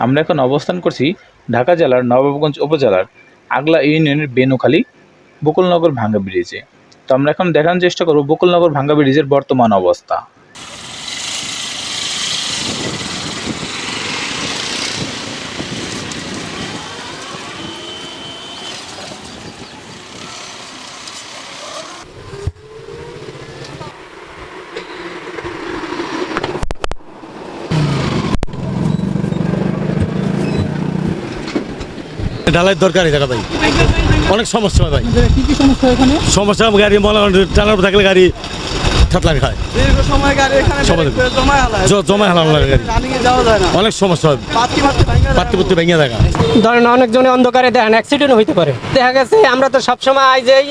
আমরা এখন অবস্থান করছি ঢাকা জেলার নবাবগঞ্জ উপজেলার আগলা ইউনিয়নের বেনুখালী বকুলনগর ভাঙ্গা ব্রিজে। তো আমরা এখন দেখানোর চেষ্টা করব বকুলনগর ভাঙ্গা ব্রিজের বর্তমান অবস্থা। ঢালাই দরকার এই জায়গা ভাই। অনেক সমস্যা হয় ভাই। কি কি সমস্যা এখানে? সমস্যা গাড়ি মনে টানার থাকলে গাড়ি খায় জমা হালায়। জ- জমা হেলান লাগে গাড়ি। রানিং এ যাওয়া যায় না। অনেক সমস্যা হয়। পাত্তি পাত্তি পুত্তি ভেঙে দেখা ধরেন অনেকজনে অন্ধকারে দেখেন অ্যাক্সিডেন্ট হইতে পারে। দেখা গেছে আমরা তো সবসময় আই যাই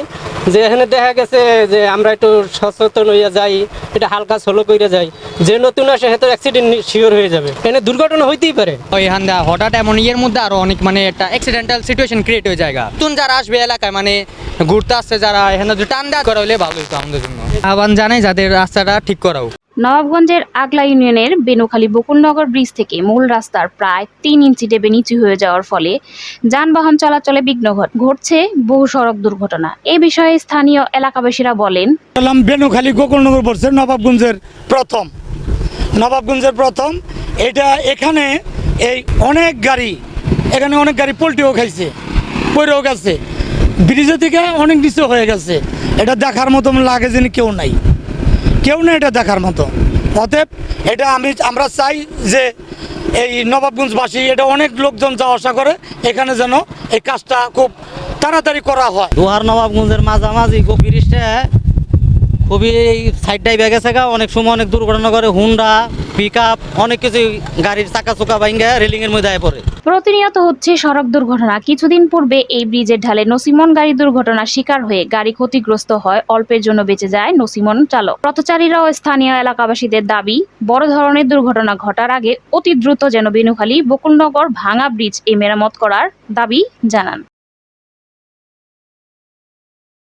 যে এখানে দেখা গেছে যে আমরা একটু সচেতন হইয়া যাই, এটা হালকা সোলো করে যাই। যে নতুন আসে হয়তো অ্যাক্সিডেন্ট শিওর হয়ে যাবে। এখানে দুর্ঘটনা হইতেই পারে। ওইখান হান্দা, হঠাৎ এমন ইয়ের মধ্যে আরও অনেক মানে একটা অ্যাক্সিডেন্টাল সিচুয়েশন ক্রিয়েট হয়ে যায় নতুন যারা আসবে এলাকায় মানে ঘুরতে আসছে যারা, এখানে টান দেওয়া করা হলে ভালো হতো আমাদের জন্য। আবার জানে যাদের রাস্তাটা ঠিক করাও। নবাবগঞ্জের আগলা ইউনিয়নের বেনুখালী বকুলনগর ব্রিজ থেকে মূল রাস্তার প্রায় তিন ইঞ্চি ডেবে নিচু হয়ে যাওয়ার ফলে যানবাহন চলাচলে বিঘ্ন ঘট- ঘটছে বহু সড়ক দুর্ঘটনা। এ বিষয়ে স্থানীয় এলাকাবাসীরা বলেন বেনুখালী গোকুলনগর পড়ছে নবাবগঞ্জের প্রথম। নবাবগঞ্জের প্রথম, এটা এখানে এই অনেক গাড়ি, এখানে অনেক গাড়ি পোল্টিও খাইছে পরেও গেছে। ব্রিজে থেকে অনেক নিচে হয়ে গেছে। এটা দেখার মতো লাগে যেন কেউ নাই। কেউ না এটা দেখার মতো। অতএব এটা আমি আমরা চাই যে এই নবাবগঞ্জবাসী, এটা অনেক লোকজন যা আসা করে, এখানে যেন এই কাজটা খুব তাড়াতাড়ি করা হয়। দুহার নবাবগঞ্জের মাঝামাঝি ব্রিজটা খুবই সাইডটাই বেগে গা অনেক সময় অনেক দুর্ঘটনা করে হুন্ডা পিক অনেক কিছু গাড়ির চাকা চোকা ভাঙ্গা রেলিংয়ের মধ্যে পড়ে। প্রতিনিয়ত হচ্ছে সড়ক দুর্ঘটনা। কিছুদিন পূর্বে এই ব্রিজের ঢালে নসিমন গাড়ি দুর্ঘটনার শিকার হয়ে গাড়ি ক্ষতিগ্রস্ত হয়, অল্পের জন্য বেঁচে যায় নসিমন চালক। পথচারীরা ও স্থানীয় এলাকাবাসীদের দাবি, বড় ধরনের দুর্ঘটনা ঘটার আগে অতি দ্রুত যেন বেনুখালী, বকুলনগর ভাঙা ব্রিজ এ মেরামত করার দাবি জানান।